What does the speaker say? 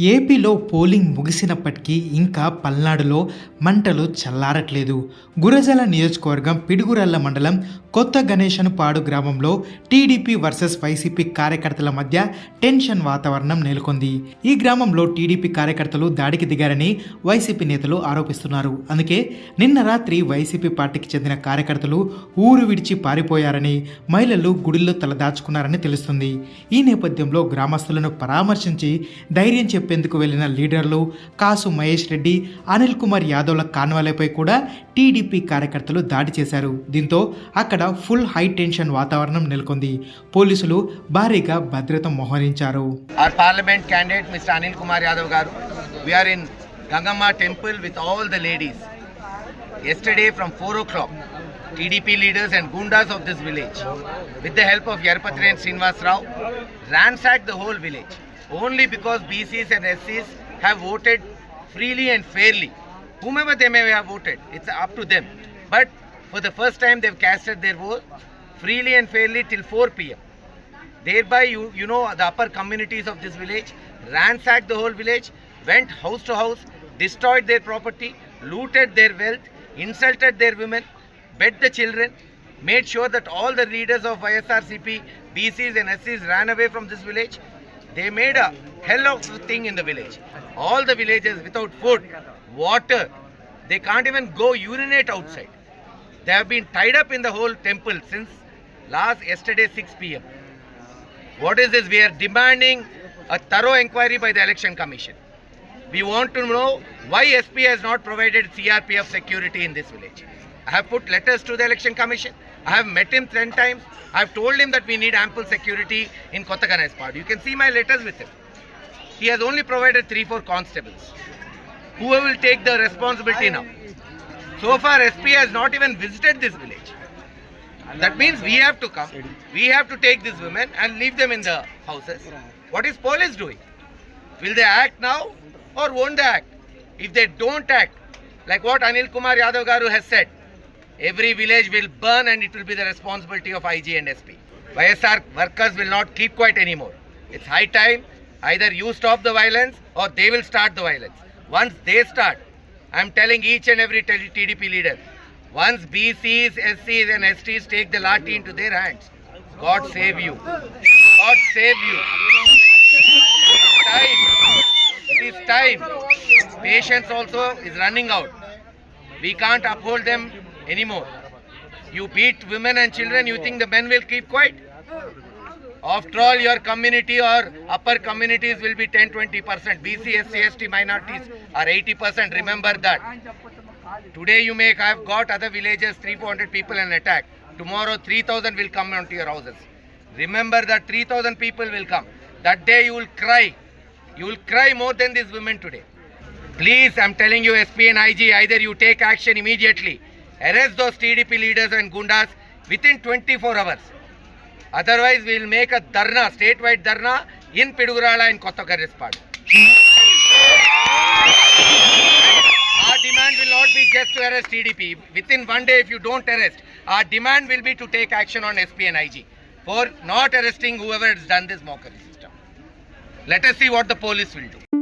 ఏపీలో పోలింగ్ ముగిసినప్పటికీ ఇంకా పల్నాడులో మంటలు చల్లారట్లేదు. గురజల నియోజకవర్గం పిడుగురల్ల మండలం కొత్త గణేశన్పాడు గ్రామంలో టీడీపీ వర్సెస్ వైసీపీ కార్యకర్తల మధ్య టెన్షన్ వాతావరణం నెలకొంది. ఈ గ్రామంలో టీడీపీ కార్యకర్తలు దాడికి దిగారని వైసీపీ నేతలు ఆరోపిస్తున్నారు. అందుకే నిన్న రాత్రి వైసీపీ పార్టీకి చెందిన కార్యకర్తలు ఊరు విడిచి పారిపోయారని మహిళలు గుడిలో తలదాచుకున్నారని తెలుస్తుంది. ఈ నేపథ్యంలో గ్రామస్తులను పరామర్శించి ధైర్యం చెప్పేందుకు వెళ్ళిన లీడర్లు కాసు మహేష్ రెడ్డి అనిల్ కుమార్ యాదవ్ల కాన్వాలపై కూడా టీడీపీ కార్యకర్తలు దాడి చేశారు దీంతో అక్కడ ఫుల్ హై టెన్షన్ వాతావరణం నెలకొంది పోలీసులు భారీగా భద్రత మోహరించారు our parliament candidate mister Anil Kumar Yadav garu we are in Gangamma temple with all the ladies yesterday from 4 o'clock, TDP leaders and gundas of this village, with the help of Yarpatre and Srinivas Rao, ransacked the whole village Only because BCs and SCs have voted freely and fairly. Whomever they may have voted, it's up to them. But for the first time, they've casted their vote freely and fairly till 4 p.m. Thereby, you, you know, the upper communities of this village ransacked the whole village, went house to house, destroyed their property, looted their wealth, insulted their women, beat the children, made sure that all the leaders of YSRCP, BCs, and SCs ran away from this village. They made a hell of a thing in the village. All the villages without food, water, they can't even go urinate outside. They have been tied up in the whole temple since last yesterday 6 p.m. What is this? We are demanding a thorough inquiry by the Election Commission. We want to know why SP has not provided CRPF security in this village. I have put letters to the Election Commission. I have met him 10 times. I have told him that we need ample security in Kottaganaispad. You can see my letters with him. He has only provided 3 4 constables. Who will take the responsibility now? So far, SP has not even visited this village. That means we have to come. We have to take these women and leave them in the houses. What is police doing? Will they act now or won't they act? If they don't act, like what Anil Kumar Yadav Garu has said, every village will burn and it will be the responsibility of IG and SP. YSR workers will not keep quiet anymore. It's high time either you stop the violence or they will start the violence. Once they start, I'm telling each and every TDP leader, once BCs, SCs, and STs take the lathi into their hands, God save you. God save you. Time. It is time. Patience also is running out. We can't uphold them anymore. You beat women and children, you think the men will keep quiet? After all, your community or upper communities will be 10 20%. BC, SC, ST minorities are 80%. Remember that. Today you may have got other villages 3 400 people and attack. Tomorrow 3000 will come onto your houses. Remember that 3000 people will come. That day you will cry. You will cry more than these women today. Please, I'm telling you, SP and IG, either you take action immediately, arrest those TDP leaders and gundas within 24 hours. Otherwise, we will make a dharna, statewide dharna in Pidugurala and Kottagarispada. Our demand will not be just to arrest TDP. Within one day, if you don't arrest, our demand will be to take action on SP and IG for not arresting whoever has done this mockery system. Let us see what the police will do.